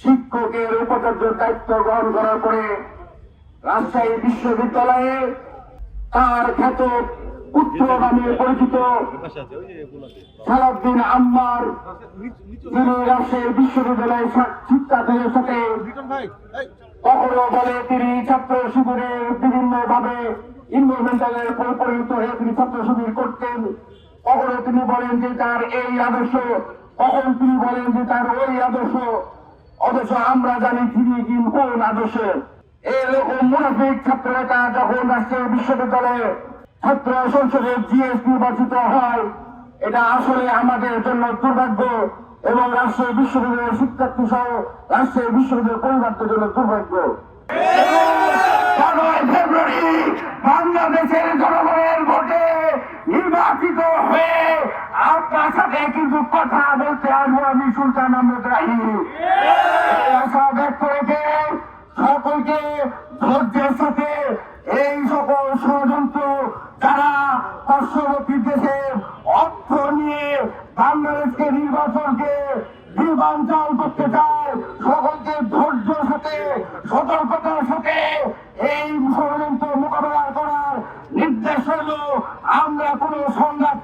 শিক্ষকের উপাচার্য দায়িত্ব গ্রহণ করার পরে রাজশাহী বিশ্ববিদ্যালয়ে তার খ্যাত পুত্র নামে পরিচিত সালাউদ্দিন আম্মার যিনি রাজশাহী বিশ্ববিদ্যালয়ের শিক্ষার্থীদের সাথে কখনো বলে তিনি ছাত্র শিবিরের বিভিন্ন ভাবে ইনভলভমেন্টালের পরিণত হয়ে তিনি ছাত্র শিবির করতেন। কখনো তিনি বলেন যে তার এই আদর্শ, কখন তিনি বলেন যে তার ওই আদর্শ অথচ আমরা জানি তিনি কোন আদর্শ। এরকম মুনাফিক ছাত্র নেতা যখন রাজশাহী বিশ্ববিদ্যালয়ে ছাত্র সংসদে জিএস নির্বাচিত হয় এটা আসলে আমাদের জন্য দুর্ভাগ্য এবং রাজশাহী বিশ্ববিদ্যালয়ের শিক্ষার্থী সহ রাজশাহী বিশ্ববিদ্যালয়ের পরিবারদের জন্য দুর্ভাগ্য। ফেব্রুয়ারি বাংলাদেশের জনগণের ভোটে নির্বাচিত হয়ে সাথে কিন্তু কথা বলতে আসব আমি সুলতান আহমেদ রাহি। আশা সকলকে ধৈর্যের সাথে এই সকল ষড়যন্ত্র যারা পার্শ্ববর্তী দেশের অর্থ নিয়ে বাংলাদেশকে নির্বাচনকে নির্বাঞ্চল করতে চায়, সকলকে ধৈর্যের সাথে, সতর্কতার সাথে এই ষড়যন্ত্র মোকাবেলা করার নির্দেশ হল, আমরা কোনো সংঘাত তার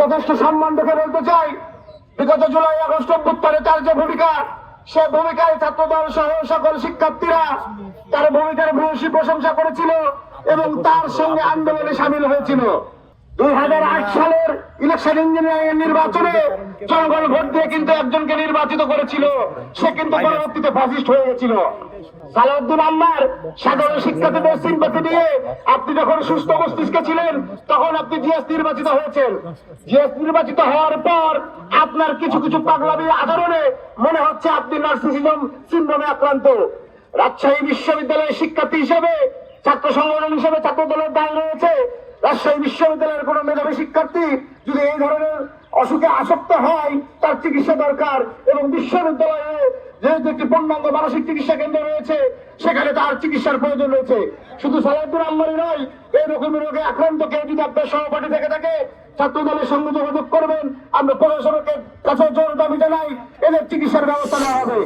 যথেষ্ট সম্মান রেখে বলতে চাই, বিগত জুলাই, আগস্ট অভ্যুত্থানে তার যে ভূমিকা, সে ভূমিকায় ছাত্রদল সহ সকল শিক্ষার্থীরা তার ভূমিকার ভূয়সী প্রশংসা করেছিল এবং তার সঙ্গে আন্দোলনে সামিল হয়েছিল। দুই হাজার আট সালের ইলেকশন ইঞ্জিনিয়ারিং নির্বাচনে জনগণ ভোট দিয়ে কিন্তু একজনকে নির্বাচিত করেছিল। সে কিন্তু পরবর্তীতে ফাসিস্ট হয়ে গেছিল। সালাউদ্দিন আম্মার সাধারণ শিক্ষার্থীদের নিয়ে আপনি যখন সুস্থ মস্তিষ্কে ছিলেন, তখন আপনি জিএস নির্বাচিত হয়েছেন। জিএস নির্বাচিত হওয়ার পর আপনার কিছু কিছু পাগলামি আচরণে মনে হচ্ছে আপনি নার্সিসিজম সিন্ড্রোমে আক্রান্ত। রাজশাহী বিশ্ববিদ্যালয়ের শিক্ষার্থী হিসেবে, ছাত্র সংগঠন হিসেবে ছাত্র দলের দায় রয়েছে। রাজশাহী বিশ্ববিদ্যালয়ের কোন মেধাবী শিক্ষার্থী যদি এই ধরনের অসুখে আসক্ত হয়, তার চিকিৎসা দরকার এবং বিশ্ববিদ্যালয়ে যেহেতু একটি পূর্ণাঙ্গ মানসিক চিকিৎসা কেন্দ্র রয়েছে, সেখানে তার চিকিৎসার প্রয়োজন রয়েছে। শুধু সালাউদ্দিন আম্মারি নয়, এই রকম রোগে আক্রান্ত কেউ যদি আপনার সহপাঠী থেকে থাকে ছাত্র দলের সঙ্গে যোগাযোগ করবেন। আমরা প্রশাসনের কাছে জোর দাবি জানাই, এদের চিকিৎসার ব্যবস্থা নেওয়া হবে।